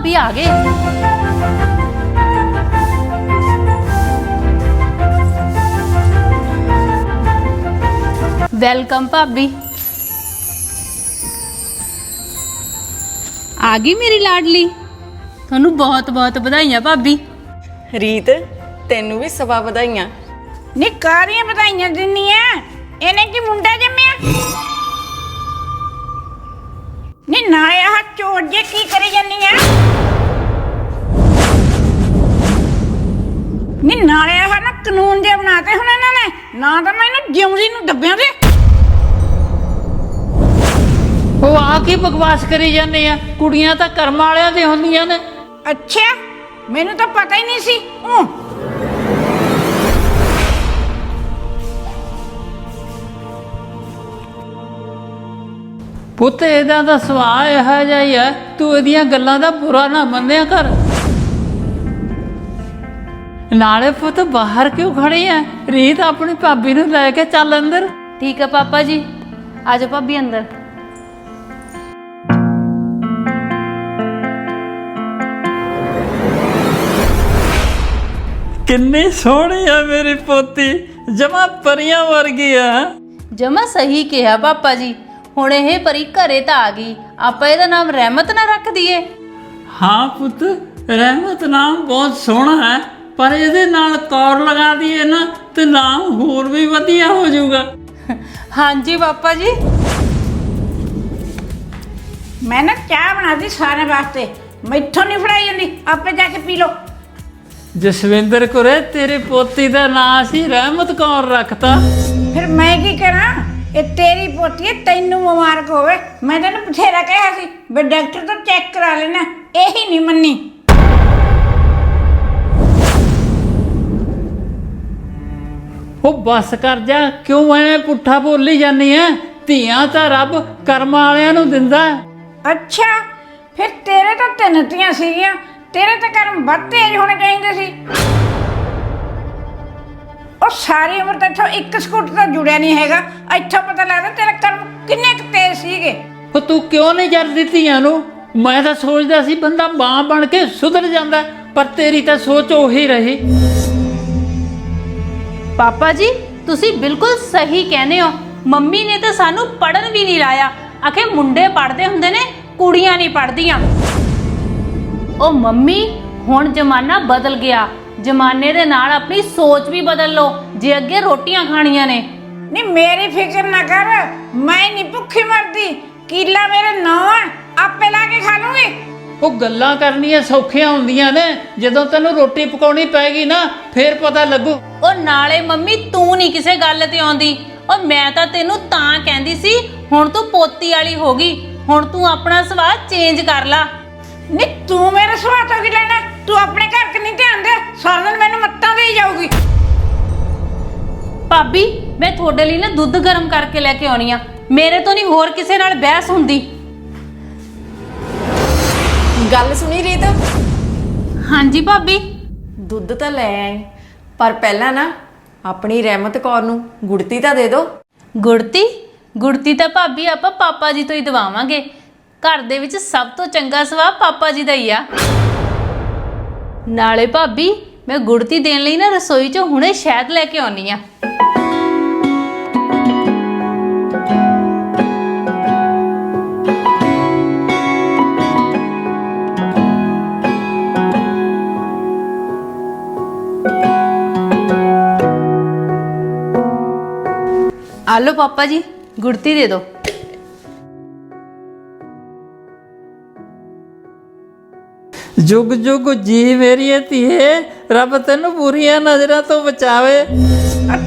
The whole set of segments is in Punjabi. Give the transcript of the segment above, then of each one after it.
ਭਾਬੀ ਆ ਗਏ। ਵੈਲਕਮ ਭਾਬੀ। ਆ ਗਈ ਮੇਰੀ ਲਾਡਲੀ। ਤੁਹਾਨੂੰ ਬਹੁਤ ਬਹੁਤ ਵਧਾਈਆਂ ਭਾਬੀ। ਰੀਤ ਤੈਨੂੰ ਵੀ ਸਵਾ ਵਧਾਈਆਂ। ਨੀ ਕਾਰੀਆਂ ਵਧਾਈਆਂ ਦਿੰਨੀਆਂ ਇਹਨੇ ਕੀ ਮੁੰਡਾ ਜੰਮਿਆ? ਨੀ ਨਾਲੇ ਆਹ ਚੋਰ ਜੇ ਕੀ ਕਰੀ ਜੰਨੀਆਂ ਨੀ ਨਾਲੇ ਆਹ ਨਾ ਕਾਨੂੰਨ ਜੇ ਬਣਾਤੇ ਹੁਣ ਇਹਨਾਂ ਨੇ ਨਾ ਤਾਂ ਮੈਨੂੰ ਜਿਉਂਦੀ ਨੂੰ ਦੱਬਿਆਂ ਦੇ। ਉਹ ਆ ਕੀ ਬਕਵਾਸ ਕਰੀ ਜਾਂਦੇ ਆ? ਕੁੜੀਆਂ ਤਾਂ ਕਰਮ ਵਾਲਿਆਂ ਦੇ ਹੁੰਦੀਆਂ ਨੇ। ਅੱਛਾ ਮੈਨੂੰ ਤਾਂ ਪਤਾ ਹੀ ਨਹੀਂ ਸੀ। ਊਂ। ਪੁੱਤ ਇਹਦਾ ਤਾਂ ਸੁਭਾਅ ਇਹੋ ਜਿਹਾ ਹੀ ਹੈ ਤੂੰ ਇਹਦੀਆਂ ਗੱਲਾਂ ਦਾ ਬੁਰਾ ਨਾ ਮੰਨਿਆ ਕਰ। ਨਾਲੇ ਪੁੱਤ ਬਾਹਰ ਕਿਉਂ ਖੜੀ ਐ? ਰੀਤ ਆਪਣੀ ਭਾਬੀ ਨੂੰ ਲੈ ਕੇ ਚੱਲ ਅੰਦਰ। ਠੀਕ ਹੈ ਪਾਪਾ ਜੀ। ਆਜੋ ਭਾਬੀ ਅੰਦਰ। ਕਿੰਨੀ ਸੋਹਣੀ ਆ ਮੇਰੀ ਪੋਤੀ। ਜਮਾ ਪਰੀਆਂ ਵਰਗੀ ਆ। ਜਮਾ ਸਹੀ ਕਿਹਾ ਪਾਪਾ ਜੀ। ਹੁਣ ਇਹ ਪਰੀ ਘਰੇ ਤਾਂ ਆ ਗਈ। ਆਪਾਂ ਇਹਦਾ ਨਾਮ ਰਹਿਮਤ ਨਾ ਰੱਖ ਦਈਏ। ਹਾਂ ਪੁੱਤ ਰਹਿਮਤ ਨਾਮ ਬਹੁਤ ਸੋਹਣਾ ਹੈ ਪਰ ਇਹਦੇ ਨਾਲ ਕੌਰ ਲਗਾ ਦਈਏ ਨਾ ਤੇ ਨਾਮ ਹੋਰ ਵੀ ਵਧੀਆ ਹੋ ਜਾਊਗਾ। ਹਾਂਜੀ ਪਾਪਾ ਜੀ। ਮੈਂ ਨਾ ਚਾਹ ਬਣਾਦੀ ਸਾਰਿਆਂ ਵਾਸਤੇ। ਮੈਥੋਂ ਨਹੀਂ ਫੜਾਈ ਜਾਂਦੀ ਆਪੇ ਜਾ ਕੇ ਪੀ ਲਓ। ਜਸਵਿੰਦਰ ਕੁਰੇ ਤੇਰੀ ਪੋਤੀ ਦਾ ਨਾਂ ਸੀ ਰਹਿਮਤ ਕੌਰ ਰੱਖਤਾ। ਫਿਰ ਮੈਂ ਕੀ ਇਹ ਤੇਰੀ ਪੋਤੀ ਹੈ ਤੈਨੂੰ ਮੁਬਾਰਕ ਹੋਵੇ। ਮੈਂ ਤੈਨੂੰ ਬਥੇਰਾ ਕਿਹਾ ਸੀ ਵੀ ਡਾਕਟਰ ਤੋਂ ਚੈੱਕ ਕਰਾ ਲੈਣਾ ਇਹੀ ਨਹੀਂ ਮੰਨੀ। ਉਹ ਬੱਸ ਕਰ ਜਾ ਕਿਉਂ ਐਵੇਂ ਪੁੱਠਾ ਬੋਲੀ ਜਾਂਦੀ ਐ? ਧੀਆਂ ਤਾਂ ਰੱਬ ਕਰਮ ਵਾਲਿਆਂ ਨੂੰ ਦਿੰਦਾ ਹੈ। ਅੱਛਾ ਫਿਰ ਤੇਰੇ ਤਾਂ ਤਿੰਨ ਧੀਆਂ ਸੀਗੀਆਂ ਤੇਰੇ ਤਾਂ ਕਰਮ ਵੱਧ ਤੇਜ਼ ਹੋਣੇ ਚਾਹੀਦੇ ਸੀ। ਉਹ ਸਾਰੀ ਉਮਰ ਤਾਂ ਇੱਥੋਂ ਇੱਕ ਸਕੂਟਰ ਤਾਂ ਜੁੜਿਆ ਨਹੀਂ ਹੈਗਾ। ਇੱਥੋਂ ਪਤਾ ਲੱਗਦਾ ਤੇਰੇ ਕਰਮ ਕਿੰਨੇ ਕੁ ਤੇਜ਼ ਸੀਗੇ। ਉਹ ਤੂੰ ਕਿਉਂ ਨਹੀਂ ਜਰਦੀ ਧੀਆਂ ਨੂੰ ਮੈਂ ਤਾਂ ਸੋਚਦਾ ਸੀ ਬੰਦਾ ਮਾਂ ਬਣ ਕੇ ਸੁਧਰ ਜਾਂਦਾ ਪਰ ਤੇਰੀ ਤਾਂ ਸੋਚ ਉਹੀ ਰਹੀ। ਪਾਪਾ ਜੀ ਤੁਸੀਂ ਬਿਲਕੁਲ ਸਹੀ ਕਹਿੰਦੇ ਹੋ। ਮੰਮੀ ਨੇ ਤਾਂ ਸਾਨੂੰ ਪੜਨ ਵੀ ਨਹੀਂ ਲਾਇਆ। ਆਖੇ ਮੁੰਡੇ ਪੜਦੇ ਹੁੰਦੇ ਨੇ ਕੁੜੀਆਂ ਨਹੀਂ ਪੜਦੀਆਂ ਉਹ ਮੰਮੀ ਹੁਣ ਜ਼ਮਾਨਾ ਬਦਲ ਗਿਆ। ਜ਼ਮਾਨੇ ਦੇ ਨਾਲ ਆਪਣੀ ਸੋਚ ਵੀ ਬਦਲ ਲਓ ਜੇ ਅੱਗੇ ਰੋਟੀਆਂ ਖਾਣੀਆਂ ਨੇ। ਨਹੀਂ ਮੇਰੀ ਫਿਕਰ ਨਾ ਕਰ ਮੈਂ ਨਹੀਂ ਭੁੱਖੀ ਮਰਦੀ ਕੀਲਾ ਮੇਰੇ ਨਾਂ ਆਪੇ ਲਾ ਕੇ ਖਾ ਲੂੰਗੀ। ਉਹ ਗੱਲਾਂ ਕਰਨੀਆਂ ਸੌਖੀਆਂ ਹੁੰਦੀਆਂ ਨੇ ਜਦੋਂ ਤੈਨੂੰ ਰੋਟੀ ਪਕਾਉਣੀ ਪੈਗੀ ਨਾ ਫੇਰ ਪਤਾ ਲੱਗੂ। ਉਹ ਨਾਲੇ ਮੰਮੀ ਤੂੰ ਨਹੀਂ ਕਿਸੇ ਗੱਲ ਤੇ ਆਉਂਦੀ। ਉਹ ਮੈਂ ਤਾਂ ਤੈਨੂੰ ਤਾਂ ਕਹਿੰਦੀ ਸੀ ਹੁਣ ਤੂੰ ਪੋਤੀ ਵਾਲੀ ਹੋ ਗਈ ਹੁਣ ਤੂੰ ਆਪਣਾ ਸੁਭਾਅ ਚੇਂਜ ਕਰ ਲਾ। ਨਹੀਂ ਤੂੰ ਮੇਰੇ ਸੁਭਾਅ ਤੋਂ ਕੀ ਲੈਣਾ? ਤੂੰ ਆਪਣੇ ਘਰ ਕਿ ਨਹੀਂ ਧਿਆਨ ਦੇ ਸਾਰਾ ਦਿਨ ਮੈਨੂੰ ਮੱਤਾਂ ਦੇਈ ਜਾਊਗੀ। ਭਾਬੀ ਮੈਂ ਤੁਹਾਡੇ ਲਈ ਨਾ ਦੁੱਧ ਗਰਮ ਕਰਕੇ ਲੈ ਕੇ ਆਉਣੀ ਆ। ਮੇਰੇ ਤੋਂ ਨਹੀਂ ਹੋਰ ਕਿਸੇ ਨਾਲ ਬਹਿਸ ਹੁੰਦੀ। ਗੱਲ ਸੁਣੀ ਰੀਤ? ਹਾਂਜੀ ਭਾਬੀ। ਦੁੱਧ ਤਾਂ ਲੈ ਆਈ ਪਰ ਪਹਿਲਾਂ ਨਾ ਆਪਣੀ ਰਹਿਮਤ ਕੌਰ ਨੂੰ ਗੁੜਤੀ ਤਾਂ ਦੇ ਦਿਓ ਗੁੜਤੀ? ਗੁੜਤੀ ਤਾਂ ਭਾਬੀ ਆਪਾਂ ਪਾਪਾ ਜੀ ਤੋਂ ਹੀ ਦਵਾਵਾਂਗੇ। ਘਰ ਦੇ ਵਿੱਚ ਸਭ ਤੋਂ ਚੰਗਾ ਸੁਭਾਅ ਪਾਪਾ ਜੀ ਦਾ ਹੀ ਆ। ਨਾਲੇ ਭਾਬੀ, ਮੈਂ ਗੁੜਤੀ ਦੇਣ ਲਈ ਨਾ ਰਸੋਈ 'ਚੋਂ ਹੁਣੇ ਸ਼ਹਿਦ ਲੈ ਕੇ ਆਉਣੀ ਆ। ਆ ਪਾਪਾ ਜੀ, ਗੁੜਤੀ ਦੇ ਦਿਓ। ਜੁਗ ਜੁਗ ਜੀ ਮੇਰੀ ਧੀਏ ਰੱਬ ਤੈਨੂੰ ਬੁਰੀਆਂ ਨਜ਼ਰਾਂ ਤੋਂ ਬਚਾਵੇ।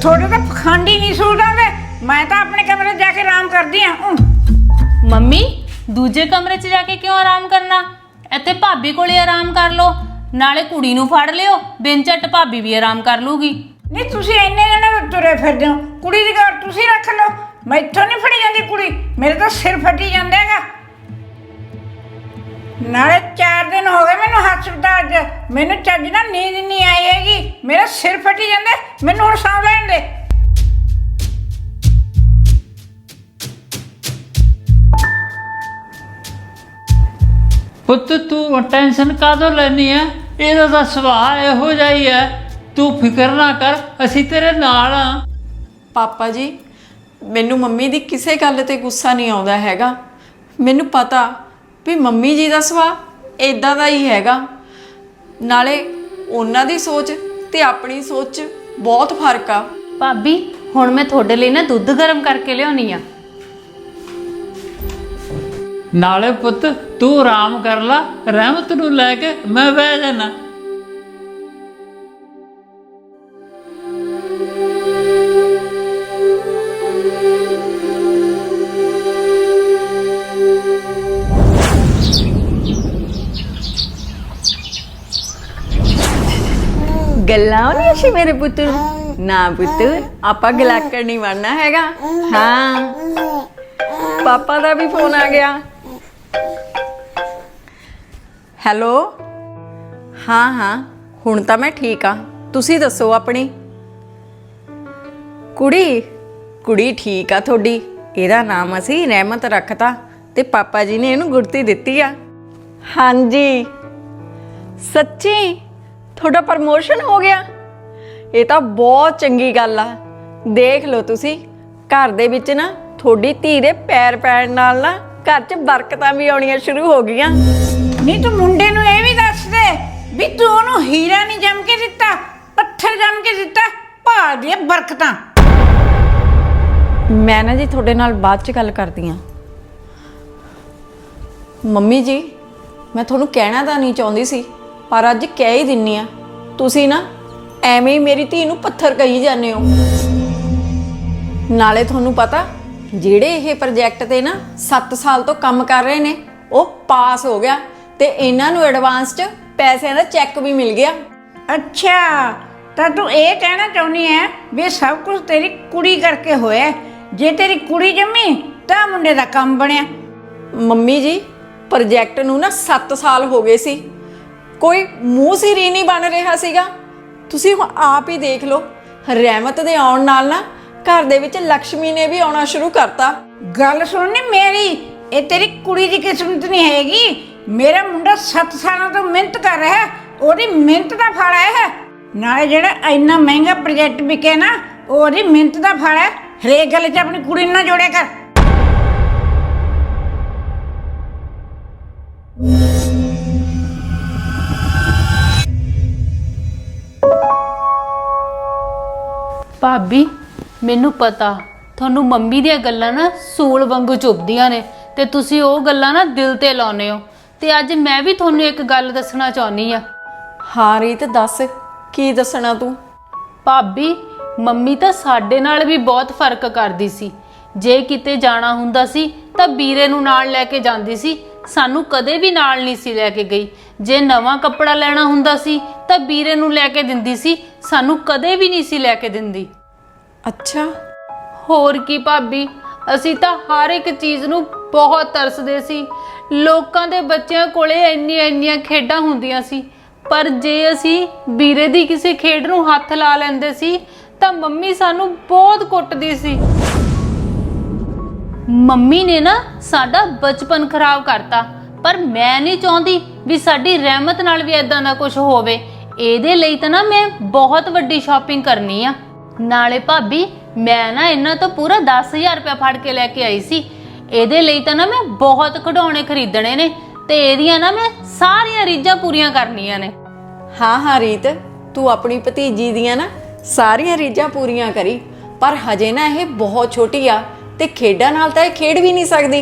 ਥੋੜੇ ਤਾਂ ਪਖੰਡੀ ਨਹੀਂ ਸੂਟਾਂਦੇ ਮੈਂ ਤਾਂ ਆਪਣੇ ਕਮਰੇ ਜਾ ਕੇ ਆਰਾਮ ਕਰਦੀ ਆ। ਮੰਮੀ ਦੂਜੇ ਕਮਰੇ 'ਚ ਜਾ ਕੇ ਕਿਉਂ ਆਰਾਮ ਕਰਨਾ? ਇੱਥੇ ਭਾਬੀ ਕੋਲੇ ਆਰਾਮ ਕਰ ਲਓ। ਨਾਲੇ ਕੁੜੀ ਨੂੰ ਫੜ ਲਿਓ। ਬਿਨ ਝੱਟ ਭਾਬੀ ਵੀ ਆਰਾਮ ਕਰ ਲੂਗੀ। ਨਹੀਂ ਤੁਸੀਂ ਇੰਨੇ ਜਣੇ ਤੁਰੇ ਫਿਰਦੇ ਹੋ। ਕੁੜੀ ਦੀ ਗੱਲ ਤੁਸੀਂ ਰੱਖ ਲਓ। ਮੈਥੋਂ ਨਹੀਂ ਫੜੀ ਜਾਂਦੀ ਕੁੜੀ। ਮੇਰੇ ਤਾਂ ਸਿਰ ਫੱਟੀ ਜਾਂਦਾ ਹੈਗਾ। ਨਾਲੇ 4 ਦਿਨ ਹੋ ਗਏ ਮੈਨੂੰ ਹਸਪਤਾਲ 'ਚ ਮੈਨੂੰ ਚੱਜ ਨਾਲ ਨੀਂਦ ਨਹੀਂ ਆਈ ਹੈਗੀ। ਮੇਰਾ ਸਿਰ ਫੱਟੀ ਜਾਂਦਾ। ਮੈਨੂੰ ਹੁਣ ਸੌਂ ਲੈਣ ਦੇ। ਪੁੱਤ ਤੂੰ ਟੈਨਸ਼ਨ ਕਾਹਦੋਂ ਲੈਣੀ ਹੈ ਇਹਦਾ ਤਾਂ ਸੁਭਾਅ ਇਹੋ ਜਿਹਾ ਹੀ ਹੈ ਤੂੰ ਫਿਕਰ ਨਾ ਕਰ ਅਸੀਂ ਤੇਰੇ ਨਾਲ ਆ। ਪਾਪਾ ਜੀ ਮੈਨੂੰ ਮੰਮੀ ਦੀ ਕਿਸੇ ਗੱਲ ਤੇ ਗੁੱਸਾ ਨਹੀਂ ਆਉਂਦਾ ਹੈਗਾ। ਮੈਨੂੰ ਪਤਾ ਵੀ ਮੰਮੀ ਜੀ ਦਾ ਸੁਭਾਅ ਇਦਾਂ ਦਾ ਹੀ ਹੈਗਾ। ਨਾਲੇ ਉਹਨਾਂ ਦੀ ਸੋਚ ਤੇ ਆਪਣੀ ਸੋਚ 'ਚ ਬਹੁਤ ਫ਼ਰਕ ਆ। ਭਾਬੀ ਹੁਣ ਮੈਂ ਤੁਹਾਡੇ ਲਈ ਨਾ ਦੁੱਧ ਗਰਮ ਕਰਕੇ ਲਿਆਉਣੀ ਆ। ਨਾਲੇ ਪੁੱਤ ਤੂੰ ਆਰਾਮ ਕਰ ਲੈ ਰਹਿਮਤ ਨੂੰ ਲੈ ਕੇ ਮੈਂ ਬਹਿ ਜਾਣਾ ਗੱਲਾਂ ਨਹੀਂ ਸੀ ਮੇਰੇ ਪੁੱਤ ਨੂੰ ਨਾ ਪੁੱਤ ਆਪਾਂ ਗਲਾਕਰ ਨਹੀਂ ਬਣਨਾ ਹੈਗਾ ਹਾਂ ਪਾਪਾ ਦਾ ਵੀ ਫੋਨ ਆ ਗਿਆ ਹੈਲੋ ਹਾਂ ਹਾਂ ਹੁਣ ਤਾਂ ਮੈਂ ਠੀਕ ਆ ਤੁਸੀਂ ਦੱਸੋ ਆਪਣੀ ਕੁੜੀ ਕੁੜੀ ਠੀਕ ਆ ਤੁਹਾਡੀ ਇਹਦਾ ਨਾਮ ਅਸੀਂ ਰਹਿਮਤ ਰੱਖਤਾ ਤੇ ਪਾਪਾ ਜੀ ਨੇ ਇਹਨੂੰ ਗੁਰਤੀ ਦਿੱਤੀ ਆ ਹਾਂਜੀ ਸੱਚੀ ਤੁਹਾਡਾ ਪ੍ਰਮੋਸ਼ਨ ਹੋ ਗਿਆ। ਇਹ ਤਾਂ ਬਹੁਤ ਚੰਗੀ ਗੱਲ ਆ। ਦੇਖ ਲਓ ਤੁਸੀਂ ਘਰ ਦੇ ਵਿੱਚ ਨਾ ਤੁਹਾਡੀ ਧੀ ਦੇ ਪੈਰ ਪੈਣ ਨਾਲ ਨਾ ਘਰ 'ਚ ਬਰਕਤਾਂ ਵੀ ਆਉਣੀਆਂ ਸ਼ੁਰੂ ਹੋ ਗਈਆਂ। ਨਹੀਂ ਤੂੰ ਮੁੰਡੇ ਨੂੰ ਇਹ ਵੀ ਦੱਸ ਦੇ ਵੀ ਤੂੰ ਉਹਨੂੰ ਹੀਰਾ ਨਹੀਂ ਜੰਮ ਕੇ ਦਿੱਤਾ ਪੱਥਰ ਜੰਮ ਕੇ ਦਿੱਤਾ ਭਾਲ ਦੀਆਂ ਬਰਕਤਾਂ। ਮੈਂ ਨਾ ਜੀ ਤੁਹਾਡੇ ਨਾਲ ਬਾਅਦ 'ਚ ਗੱਲ ਕਰਦੀ ਆ ਮੰਮੀ ਜੀ ਮੈਂ ਤੁਹਾਨੂੰ ਕਹਿਣਾ ਤਾਂ ਨਹੀਂ ਚਾਹੁੰਦੀ ਸੀ। ਪਰ ਅੱਜ ਕਹਿ ਹੀ ਦਿੰਨੀ ਆ ਤੁਸੀਂ ਨਾ ਐਵੇਂ ਹੀ ਮੇਰੀ ਧੀ ਨੂੰ ਪੱਥਰ ਕਹੀ ਜਾਂਦੇ ਹੋ। ਨਾਲੇ ਤੁਹਾਨੂੰ ਪਤਾ ਜਿਹੜੇ ਇਹ ਪ੍ਰੋਜੈਕਟ ਤੇ ਨਾ 7 ਸਾਲ ਤੋਂ ਕੰਮ ਕਰ ਰਹੇ ਨੇ ਉਹ ਪਾਸ ਹੋ ਗਿਆ ਤੇ ਇਹਨਾਂ ਨੂੰ ਐਡਵਾਂਸ 'ਚ ਪੈਸਿਆਂ ਦਾ ਚੈੱਕ ਵੀ ਮਿਲ ਗਿਆ। ਅੱਛਾ ਤਾਂ ਤੂੰ ਇਹ ਕਹਿਣਾ ਚਾਹੁੰਦੀ ਹੈ ਵੀ ਸਭ ਕੁਝ ਤੇਰੀ ਕੁੜੀ ਕਰਕੇ ਹੋਇਆ। ਹੈ। ਜੇ ਤੇਰੀ ਕੁੜੀ ਜੰਮੀ ਤਾਂ ਮੁੰਡੇ ਦਾ ਕੰਮ ਬਣਿਆ। ਮੰਮੀ ਜੀ ਪ੍ਰੋਜੈਕਟ ਨੂੰ ਨਾ 7 ਸਾਲ ਹੋ ਗਏ ਸੀ। ਕੋਈ ਮੂੰਹ ਸਿਰ ਨਹੀਂ ਬਣ ਰਿਹਾ ਸੀਗਾ। ਤੁਸੀਂ ਹੁਣ ਆਪ ਹੀ ਦੇਖ ਲਓ, ਰਹਿਮਤ ਦੇ ਆਉਣ ਨਾਲ ਨਾ ਘਰ ਦੇ ਵਿੱਚ ਲక్ష్ਮੀ ਨੇ ਵੀ ਆਉਣਾ ਸ਼ੁਰੂ ਕਰਤਾ। ਗੱਲ ਸੁਣਨੀ ਮੇਰੀ, ਇਹ ਤੇਰੀ ਕੁੜੀ ਦੀ ਕਿਸਮਤ ਨਹੀਂ ਹੈਗੀ। ਮੇਰਾ ਮੁੰਡਾ 7 ਸਾਲਾਂ ਤੋਂ ਮਿਹਨਤ ਕਰ ਰਿਹਾ ਹੈ, ਉਹਦੀ ਮਿਹਨਤ ਦਾ ਫਲ ਹੈ ਇਹ। ਨਾਲੇ ਜਿਹੜਾ ਇੰਨਾ ਮਹਿੰਗਾ ਪ੍ਰੋਜੈਕਟ ਵਿਕਿਆ ਨਾ ਉਹ ਉਹਦੀ ਮਿਹਨਤ ਦਾ ਫਲ ਹੈ। ਹਰੇਕ ਗੱਲ 'ਚ ਆਪਣੀ ਕੁੜੀ ਨਾਲ ਜੋੜਿਆ ਕਰ। ਭਾਬੀ ਮੈਨੂੰ ਪਤਾ। ਤੁਹਾਨੂੰ ਮੰਮੀ ਦੀਆਂ ਗੱਲਾਂ ਨਾ ਸੂਲ ਵਾਂਗੂ ਚੁੱਭਦੀਆਂ ਨੇ ਤੇ ਤੁਸੀਂ ਉਹ ਗੱਲਾਂ ਨਾ ਦਿਲ ਤੇ ਲਾਉਨੇ ਹੋ। ਤੇ ਅੱਜ ਮੈਂ ਵੀ ਤੁਹਾਨੂੰ ਇੱਕ ਗੱਲ ਦੱਸਣਾ ਚਾਹੁੰਦੀ ਆ ਹਾਂ ਰੀਤ ਦੱਸ। ਕੀ ਦੱਸਣਾ ਤੂੰ? ਭਾਬੀ ਮੰਮੀ ਤਾਂ ਸਾਡੇ ਨਾਲ ਵੀ ਬਹੁਤ ਫ਼ਰਕ ਕਰਦੀ ਸੀ। ਜੇ ਕਿਤੇ ਜਾਣਾ ਹੁੰਦਾ ਸੀ ਤਾਂ ਵੀਰੇ ਨੂੰ ਨਾਲ ਲੈ ਕੇ ਜਾਂਦੀ ਸੀ। ਸਾਨੂੰ ਕਦੇ ਵੀ ਨਾਲ ਨਹੀਂ ਸੀ ਲੈ ਕੇ ਗਈ। ਜੇ ਨਵਾਂ ਕੱਪੜਾ ਲੈਣਾ ਹੁੰਦਾ ਸੀ ਤਾਂ ਵੀਰੇ ਨੂੰ ਲੈ ਕੇ ਦਿੰਦੀ ਸੀ ਸਾਨੂੰ ਕਦੇ ਵੀ ਨਹੀਂ ਸੀ ਲੈ ਕੇ ਦਿੰਦੀ। ਅੱਛਾ। ਹੋਰ ਕੀ ਭਾਬੀ ਅਸੀਂ ਤਾਂ ਹਰ ਇੱਕ ਚੀਜ਼ ਨੂੰ ਬਹੁਤ ਤਰਸਦੇ ਸੀ। ਲੋਕਾਂ ਦੇ ਬੱਚਿਆਂ ਕੋਲੇ ਇੰਨੀਆਂ ਇੰਨੀਆਂ ਖੇਡਾਂ ਹੁੰਦੀਆਂ ਸੀ ਪਰ ਜੇ ਅਸੀਂ ਵੀਰੇ ਦੀ ਕਿਸੇ ਖੇਡ ਨੂੰ ਹੱਥ ਲਾ ਲੈਂਦੇ ਸੀ ਤਾਂ ਮੰਮੀ ਸਾਨੂੰ ਬਹੁਤ ਕੁੱਟਦੀ ਸੀ। ਮੰਮੀ ਨੇ ਨਾ ਸਾਡਾ ਬਚਪਨ ਖਰਾਬ ਕਰਤਾ ਪਰ ਮੈਂ ਨਹੀਂ ਚਾਹੁੰਦੀ ਵੀ ਸਾਡੀ ਰਹਿਮਤ ਨਾਲ ਵੀ ਇਦਾਂ ਦਾ ਕੁਝ ਹੋਵੇ। ਇਹਦੇ ਲਈ ਤਾਂ ਨਾ ਮੈਂ ਬਹੁਤ ਵੱਡੀ ਸ਼ਾਪਿੰਗ ਕਰਨੀ ਆ। ਨਾਲੇ ਭਾਬੀ ਮੈਂ ਨਾ ਇਹਨਾਂ ਤੋਂ ਪੂਰਾ 10000 ਰੁਪਏ ਫੜ ਕੇ ਲੈ ਕੇ ਆਈ ਸੀ। ਇਹਦੇ ਲਈ ਤਾਂ ਨਾ ਮੈਂ ਬਹੁਤ ਖਿਡੌਣੇ ਖਰੀਦਣੇ ਨੇ ਤੇ ਇਹਦੀਆਂ ਨਾ ਮੈਂ ਸਾਰੀਆਂ ਰੀਝਾਂ ਪੂਰੀਆਂ ਕਰਨੀਆਂ ਨੇ। ਹਾਂ ਹਾਂ ਰੀਤ ਤੂੰ ਆਪਣੀ ਭਤੀਜੀ ਦੀਆਂ ਨਾ ਸਾਰੀਆਂ ਰੀਝਾਂ ਪੂਰੀਆਂ ਕਰੀ ਪਰ ਹਜੇ ਨਾ ਇਹ ਬਹੁਤ ਛੋਟੀ ਆ ਤੇ ਖੇਡਾਂ ਨਾਲ ਤਾਂ ਇਹ ਖੇਡ ਵੀ ਨਹੀਂ ਸਕਦੀ।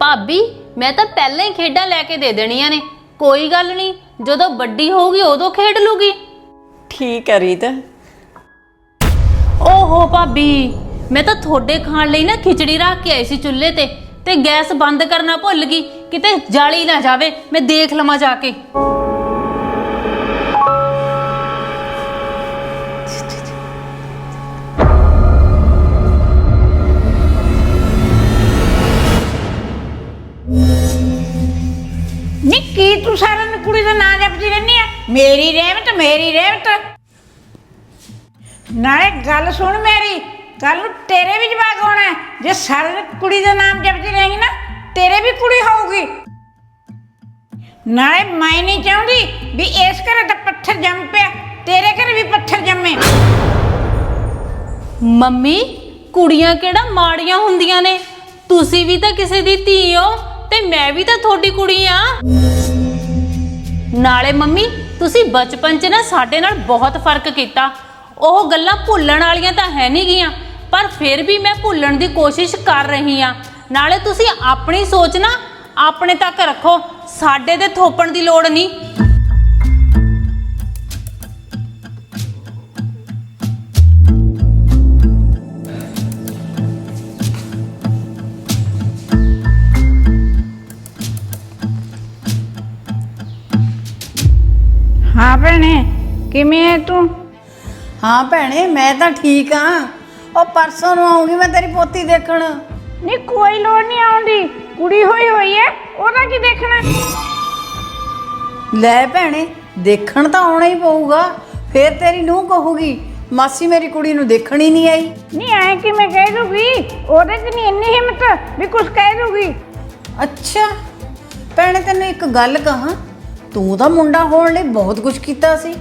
ਭਾਬੀ ਮੈਂ ਤਾਂ ਪਹਿਲਾਂ ਹੀ ਖੇਡਾਂ ਲੈ ਕੇ ਦੇ ਦੇਣੀਆਂ ਨੇ ਕੋਈ ਗੱਲ ਨਹੀਂ ਜਦੋਂ ਵੱਡੀ ਹੋਊਗੀ ਉਦੋਂ ਖੇਡ ਲੂਗੀ। ਠੀਕ ਹੈ ਰੀਤ। ਓਹੋ ਭਾਬੀ ਮੈਂ ਤਾਂ ਤੁਹਾਡੇ ਖਾਣ ਲਈ ਨਾ ਖਿਚੜੀ ਰੱਖ ਕੇ ਆਈ ਸੀ ਚੁੱਲ੍ਹੇ ਤੇ ਤੇ ਗੈਸ ਬੰਦ ਕਰਨਾ ਭੁੱਲ ਗਈ। ਕਿਤੇ ਜਾਲੀ ਨਾ ਜਾਵੇ ਮੈਂ ਦੇਖ ਲਵਾਂ ਜਾ ਕੇ। ਕੁੜੀ ਦਾ ਨਾਂ ਜਪਦੀ ਰਹਿੰਦੀ ਆ? ਮੇਰੀ ਰਹਿਮਤ ਮੇਰੀ ਰਹਿਮਤ। ਨਾਲੇ ਗੱਲ ਸੁਣ ਮੇਰੀ ਕੱਲ ਨੂੰ ਤੇਰੇ ਵੀ ਜਵਾਕ ਹੋਣਾ ਹੈ। ਜੇ ਸਾਰਿਆਂ ਕੁੜੀ ਦਾ ਨਾਮ ਜਪਦੀ ਰਹੇਂਗੀ ਨਾ, ਤੇਰੇ ਵੀ ਕੁੜੀ ਹੋਊਗੀ। ਨਾਲੇ ਮੈਂ ਨਹੀਂ ਚਾਹੁੰਦੀ ਵੀ ਇਸ ਘਰੇ ਤਾਂ ਪੱਥਰ ਜੰਮ ਪਿਆ, ਤੇਰੇ ਘਰੇ ਵੀ ਪੱਥਰ ਜੰਮੇ। ਮੰਮੀ, ਕੁੜੀਆਂ ਕਿਹੜਾ ਮਾੜੀਆਂ ਹੁੰਦੀਆਂ ਨੇ? ਤੁਸੀਂ ਵੀ ਤਾਂ ਕਿਸੇ ਦੀ ਧੀ ਹੋ ਤੇ ਮੈਂ ਵੀ ਤਾਂ ਤੁਹਾਡੀ ਕੁੜੀ ਆ। ਨਾਲੇ ਮੰਮੀ, ਤੁਸੀਂ ਬਚਪਨ 'ਚ ਨਾ ਸਾਡੇ ਨਾਲ ਬਹੁਤ ਫ਼ਰਕ ਕੀਤਾ। ਉਹ ਗੱਲਾਂ ਭੁੱਲਣ ਵਾਲੀਆਂ ਤਾਂ ਹੈ ਨਹੀਂ ਗੀਆਂ, ਪਰ ਫਿਰ ਵੀ ਮੈਂ ਭੁੱਲਣ ਦੀ ਕੋਸ਼ਿਸ਼ ਕਰ ਰਹੀ ਆ ਨਾਲੇ ਤੁਸੀਂ ਆਪਣੀ ਸੋਚ ਨਾ ਆਪਣੇ ਤੱਕ ਰੱਖੋ, ਸਾਡੇ ਤੇ ਥੋਪਣ ਦੀ ਲੋੜ ਨਹੀਂ ਹਾਂ ਭੈਣੇ ਕਿਵੇਂ ਹੈ ਤੂੰ? ਹਾਂ ਭੈਣੇ ਮੈਂ ਤਾਂ ਠੀਕ ਆ। ਉਹ ਪਰਸੋਂ ਨੂੰ ਆਉਂਗੀ ਮੈਂ ਤੇਰੀ ਪੋਤੀ ਦੇਖਣ। ਨਹੀਂ ਕੋਈ ਲੋੜ ਨਹੀਂ ਆਉਂਦੀ। ਕੁੜੀ ਹੋਈ ਹੋਈ ਹੈ ਉਹਦਾ ਕੀ ਦੇਖਣਾ? ਲੈ ਭੈਣੇ ਦੇਖਣ ਤਾਂ ਆਉਣਾ ਹੀ ਪਊਗਾ। ਫੇਰ ਤੇਰੀ ਨੂੰਹ ਕਹੂਗੀ ਮਾਸੀ ਮੇਰੀ ਕੁੜੀ ਨੂੰ ਦੇਖਣ ਹੀ ਨਹੀਂ ਆਈ। ਨਹੀਂ ਐ ਕਿਵੇਂ ਕਹਿ ਦੂਗੀ? ਉਹਦੇ 'ਚ ਨਹੀਂ ਇੰਨੀ ਹਿੰਮਤ ਵੀ ਕੁਝ ਕਹਿ ਦੂਗੀ। ਅੱਛਾ ਭੈਣੇ ਤੈਨੂੰ ਇੱਕ ਗੱਲ ਕਹਾਂ। ਤੂੰ ਤਾਂ ਮੁੰਡਾ ਹੋਣ ਲਈ ਬਹੁਤ ਕੁਝ ਕੀਤਾ ਸੀ।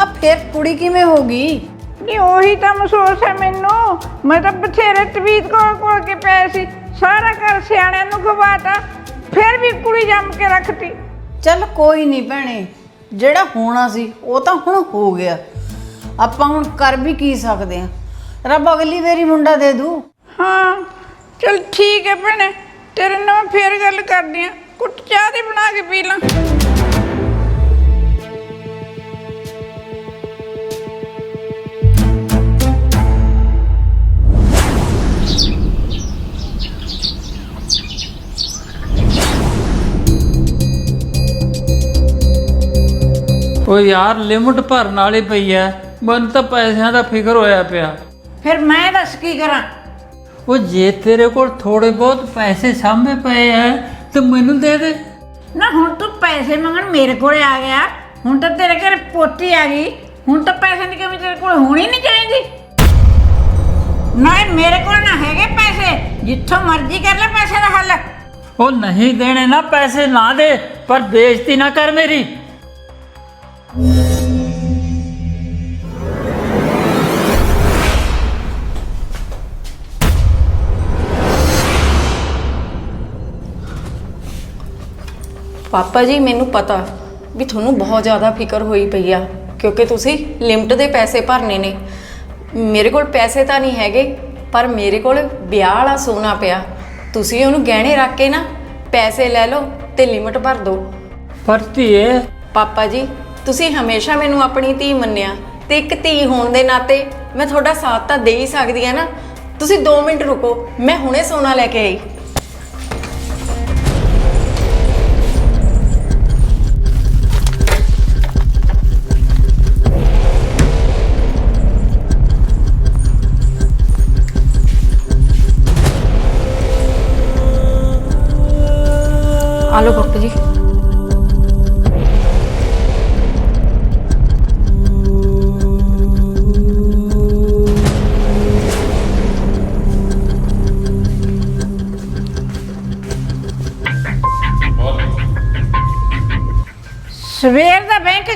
ਆ ਫੇਰ ਕੁੜੀ ਕਿਵੇਂ ਹੋ ਗਈ? ਨਹੀਂ ਉਹੀ ਤਾਂ ਮਹਿਸੂਸ ਹੈ ਮੈਨੂੰ। ਮੈਂ ਤਾਂ ਬਥੇਰੇ ਤਵੀਤ ਕੋਲ ਕੋਲ ਕੇ ਪਏ ਸੀ। ਸਾਰਾ ਘਰ ਸਿਆਣਿਆਂ ਨੂੰ ਖਵਾਤਾ ਫਿਰ ਵੀ ਕੁੜੀ ਜੰਮ ਕੇ ਰੱਖਤੀ। ਚੱਲ ਕੋਈ ਨਹੀਂ ਭੈਣੇ ਜਿਹੜਾ ਹੋਣਾ ਸੀ ਉਹ ਤਾਂ ਹੁਣ ਹੋ ਗਿਆ। ਆਪਾਂ ਹੁਣ ਕਰ ਵੀ ਕੀ ਸਕਦੇ ਆ ਰੱਬ ਅਗਲੀ ਵਾਰੀ ਮੁੰਡਾ ਦੇ ਦੂ। ਹਾਂ ਚਲ ਠੀਕ ਹੈ ਭੈਣੇ ਤੇਰੇ ਨਾਲ ਫੇਰ ਗੱਲ ਕਰਦੀ ਆ ਕੁੱਟ ਚਾਹ ਦੀ ਬਣਾ ਕੇ ਪੀ ਲਾਂ। ਉਹ ਯਾਰ ਲਿਮਟ ਭਰਨ ਵਾਲੀ ਪਈ ਐ। ਮੈਨੂੰ ਤਾਂ ਪੈਸਿਆਂ ਦਾ ਫਿਕਰ ਹੋਇਆ ਪਿਆ। ਫਿਰ ਮੈਂ ਦੱਸ ਕੀ ਕਰਾਂ? ਉਹ ਜੇ ਤੇਰੇ ਕੋਲ ਥੋੜੇ ਬਹੁਤ ਪੈਸੇ ਸਾਂਭੇ ਪਏ ਐ ਤੇ ਮੈਨੂੰ ਦੇ ਦੇ। ਨਾ ਹੁਣ ਤੂੰ ਪੈਸੇ ਮੰਗਣ ਮੇਰੇ ਕੋਲੇ ਆ ਗਿਆ। ਹੁਣ ਤਾਂ ਤੇਰੇ ਘਰ ਪੋਤੀ ਆ ਗਈ। ਹੁਣ ਤਾਂ ਪੈਸੇ ਦੀ ਕਮੀ ਤੇਰੇ ਕੋਲ ਹੋਣੀ ਨਹੀਂ ਚਾਹੀਦੀ। ਨਾ ਮੇਰੇ ਕੋਲ ਨਾ ਹੈਗੇ ਪੈਸੇ। ਜਿੱਥੋਂ ਮਰਜ਼ੀ ਕਰ ਲੈ ਪੈਸੇ ਦਾ ਹੱਲ। ਉਹ ਨਹੀਂ ਦੇਣੇ ਨਾ ਪੈਸੇ ਨਾ ਦੇ ਪਰ ਬੇਇੱਜ਼ਤੀ ਨਾ ਕਰ ਮੇਰੀ। ਪਾਪਾ ਜੀ ਮੈਨੂੰ ਪਤਾ ਵੀ ਤੁਹਾਨੂੰ ਬਹੁਤ ਜ਼ਿਆਦਾ ਫਿਕਰ ਹੋਈ ਪਈ ਆ ਕਿਉਂਕਿ ਤੁਸੀਂ ਲਿਮਟ ਦੇ ਪੈਸੇ ਭਰਨੇ ਨੇ। ਮੇਰੇ ਕੋਲ ਪੈਸੇ ਤਾਂ ਨਹੀਂ ਹੈਗੇ ਪਰ ਮੇਰੇ ਕੋਲ ਵਿਆਹ ਵਾਲਾ ਸੋਨਾ ਪਿਆ। ਤੁਸੀਂ ਉਹਨੂੰ ਗਹਿਣੇ ਰੱਖ ਕੇ ਨਾ ਪੈਸੇ ਲੈ ਲਓ ਤੇ ਲਿਮਟ ਭਰ ਦਿਓ। ਪਰ ਧੀਏ। ਪਾਪਾ ਜੀ ਤੁਸੀਂ ਹਮੇਸ਼ਾ ਮੈਨੂੰ ਆਪਣੀ ਧੀ ਮੰਨਿਆ ਤੇ ਇੱਕ ਧੀ ਹੋਣ ਦੇ ਨਾਤੇ ਮੈਂ ਤੁਹਾਡਾ ਸਾਥ ਤਾਂ ਦੇ ਹੀ ਸਕਦੀ ਆ ਨਾ। ਤੁਸੀਂ 2 ਮਿੰਟ ਰੁਕੋ ਮੈਂ ਹੁਣੇ ਸੋਨਾ ਲੈ ਕੇ ਆਈ।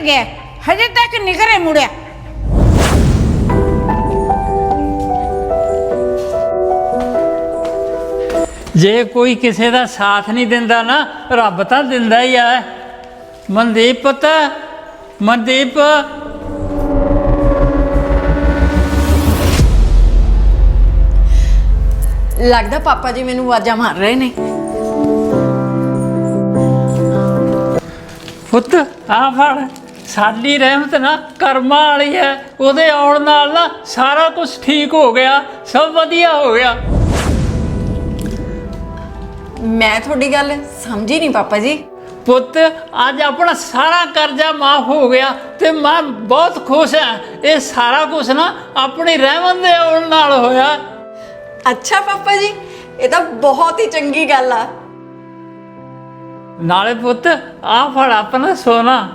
ਗਿਆ। ਹਜੇ ਤੱਕ ਨਹੀਂ ਘਰੇ ਮੁੜਿਆ। ਜੇ ਕੋਈ ਕਿਸੇ ਦਾ ਸਾਥ ਨਹੀਂ ਦਿੰਦਾ ਨਾ ਰੱਬ ਤਾਂ ਦਿੰਦਾ ਹੀ ਆ। ਮਨਦੀਪ ਪੁੱਤ ਮਨਦੀਪ। ਲੱਗਦਾ ਪਾਪਾ ਜੀ ਮੈਨੂੰ ਆਵਾਜ਼ਾਂ ਮਾਰ ਰਹੇ ਨੇ। ਪੁੱਤ ਆ ਫੜ। ਸਾਡੀ ਰਹਿਮਤ ਨਾ ਕਰਮਾਂ ਵਾਲੀ ਹੈ ਉਹਦੇ ਆਉਣ ਨਾਲ ਨਾ ਸਾਰਾ ਕੁਝ ਠੀਕ ਹੋ ਗਿਆ ਸਭ ਵਧੀਆ ਹੋ ਗਿਆ। ਮੈਂ ਤੁਹਾਡੀ ਗੱਲ ਸਮਝੀ ਨਹੀਂ ਪਾਪਾ ਜੀ। ਪੁੱਤ ਅੱਜ ਆਪਣਾ ਸਾਰਾ ਕਰਜ਼ਾ ਮਾਫ ਹੋ ਗਿਆ ਤੇ ਮੈਂ ਬਹੁਤ ਖੁਸ਼ ਹਾਂ। ਇਹ ਸਾਰਾ ਕੁਝ ਨਾ ਆਪਣੀ ਰਹਿਮਤ ਦੇ ਆਉਣ ਨਾਲ ਹੋਇਆ। ਅੱਛਾ ਪਾਪਾ ਜੀ ਇਹ ਤਾਂ ਬਹੁਤ ਹੀ ਚੰਗੀ ਗੱਲ ਆ। ਨਾਲੇ ਪੁੱਤ ਆ ਫੜ ਆਪਣਾ ਸੋਨਾ।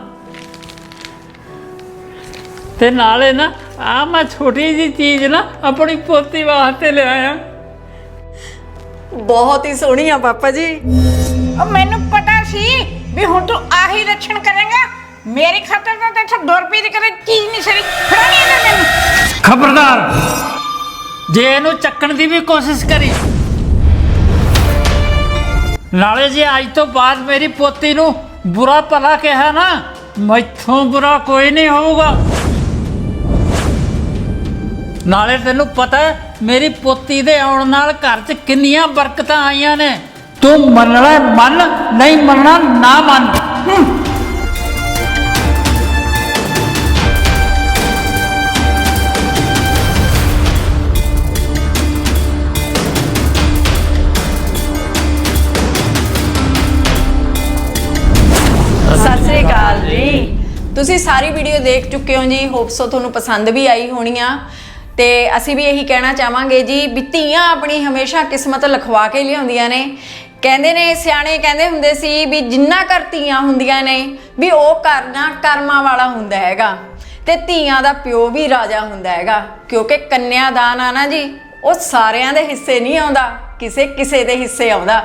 ਤੇ ਨਾਲੇ ਨਾ ਆ ਮੈਂ ਛੋਟੀ ਜੀ ਚੀਜ਼ ਨਾ ਆਪਣੀ ਪੋਤੀ ਵਾਸਤੇ ਲਿਆਇਆ ਬਹੁਤ ਹੀ ਸੋਹਣੀ ਆ ਪਾਪਾ ਜੀ। ਉਹ ਮੈਨੂੰ ਪਤਾ ਸੀ ਵੀ ਹੁਣ ਤੂੰ ਆਹੀ ਲੱਛਣ ਕਰੇਂਗਾ। ਮੇਰੀ ਖਾਤਰ ਤਾਂ ਤੇ 2 ਰੁਪਏ ਦੀ ਕਰੇ ਚੀਜ਼ ਨਹੀਂ ਸਰੀ ਫੜਾ ਨਹੀਂ ਇਹਨੇ ਮੈਨੂੰ। ਖਬਰਦਾਰ! ਜੇ ਇਹਨੂੰ ਚੱਕਣ ਦੀ ਵੀ ਕੋਸ਼ਿਸ਼ ਕਰੀ। ਨਾਲੇ ਜੇ ਅੱਜ ਤੋਂ ਬਾਅਦ ਮੇਰੀ ਪੋਤੀ ਨੂੰ ਬੁਰਾ ਭਲਾ ਕਿਹਾ ਨਾ ਮੈਥੋਂ ਬੁਰਾ ਕੋਈ ਨਹੀਂ ਹੋਊਗਾ। ਨਾਲੇ ਤੈਨੂੰ ਪਤਾ ਹੈ, ਮੇਰੀ ਪੋਤੀ ਦੇ ਆਉਣ ਨਾਲ ਘਰ 'ਚ ਕਿੰਨੀਆਂ ਬਰਕਤਾਂ ਆਈਆਂ ਨੇ। ਤੂੰ ਮੰਨਣਾ ਹੈ, ਮੰਨ ਨਹੀਂ ਮੰਨਣਾ ਨਾ ਮੰਨ। ਸਤਿ ਸ੍ਰੀ ਅਕਾਲ ਜੀ। ਤੁਸੀਂ ਸਾਰੀ ਵੀਡੀਓ ਦੇਖ ਚੁੱਕੇ ਹੋ ਜੀ। ਹੋਪਸੋ ਤੁਹਾਨੂੰ ਪਸੰਦ ਵੀ ਆਈ ਹੋਣੀ ਆ। ਤੇ ਅਸੀਂ ਵੀ ਇਹੀ ਕਹਿਣਾ ਚਾਹਾਂਗੇ ਜੀ ਵੀ ਧੀਆਂ ਆਪਣੀ ਹਮੇਸ਼ਾ ਕਿਸਮਤ ਲਿਖਵਾ ਕੇ ਲਿਆਉਂਦੀਆਂ ਨੇ। ਕਹਿੰਦੇ ਨੇ, ਸਿਆਣੇ ਕਹਿੰਦੇ ਹੁੰਦੇ ਸੀ ਵੀ ਜਿੰਨਾ ਘਰ ਧੀਆਂ ਹੁੰਦੀਆਂ ਨੇ, ਵੀ ਉਹ ਕਰਨਾ ਕਰਮਾਂ ਵਾਲਾ ਹੁੰਦਾ ਹੈਗਾ। ਤੇ ਧੀਆਂ ਦਾ ਪਿਓ ਵੀ ਰਾਜਾ ਹੁੰਦਾ ਹੈਗਾ, ਕਿਉਂਕਿ ਕੰਨਿਆਦਾਨ ਆ ਨਾ ਜੀ, ਉਹ ਸਾਰਿਆਂ ਦੇ ਹਿੱਸੇ ਨਹੀਂ ਆਉਂਦਾ, ਕਿਸੇ ਕਿਸੇ ਦੇ ਹਿੱਸੇ ਆਉਂਦਾ।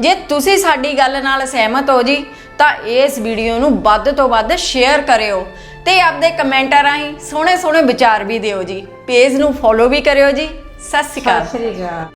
ਜੇ ਤੁਸੀਂ ਸਾਡੀ ਗੱਲ ਨਾਲ ਸਹਿਮਤ ਹੋ ਜੀ, ਤਾਂ ਇਸ ਵੀਡੀਓ ਨੂੰ ਵੱਧ ਤੋਂ ਵੱਧ ਸ਼ੇਅਰ ਕਰਿਓ। ਤੇ ਆਪਦੇ ਕਮੈਂਟਾਂ ਰਾਹੀਂ ਸੋਹਣੇ ਸੋਹਣੇ ਵਿਚਾਰ ਵੀ ਦਿਓ ਜੀ। ਪੇਜ ਨੂੰ ਫੋਲੋ ਵੀ ਕਰਿਓ ਜੀ। ਸਤਿ ਸ਼੍ਰੀ ਅਕਾਲ। ਸਤਿ ਸ੍ਰੀ ਅਕਾਲ।